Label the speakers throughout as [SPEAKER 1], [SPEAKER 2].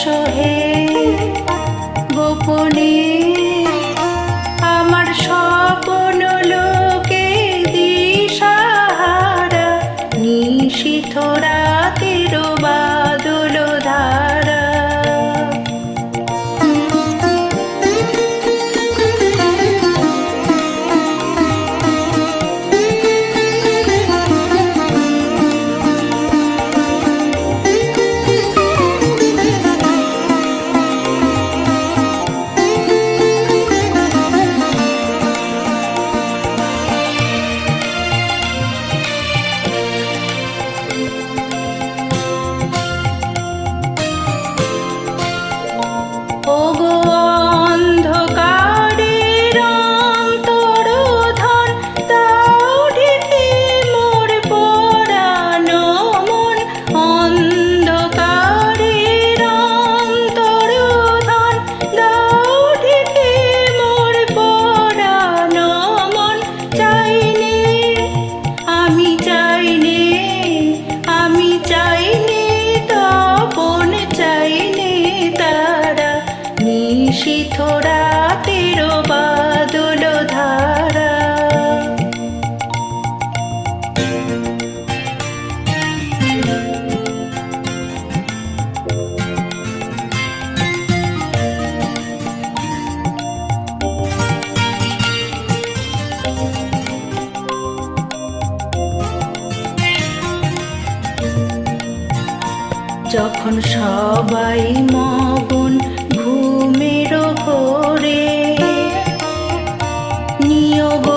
[SPEAKER 1] এসো হে গোপনে যখন সবাই মগন ঘুমের করে নিয়োগ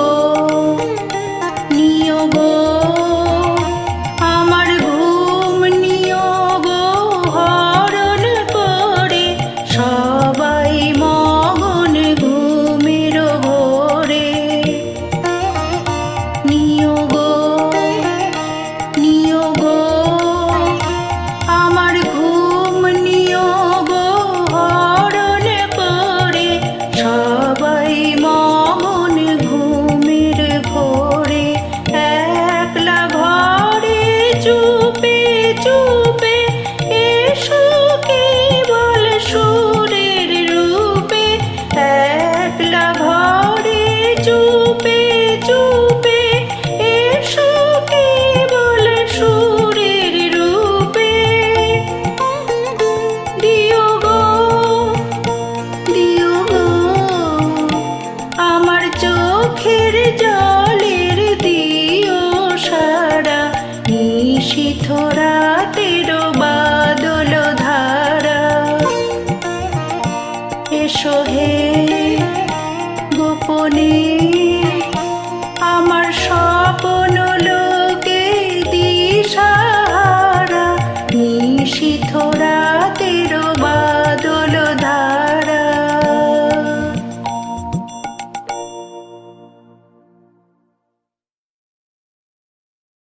[SPEAKER 1] এসো গোপনী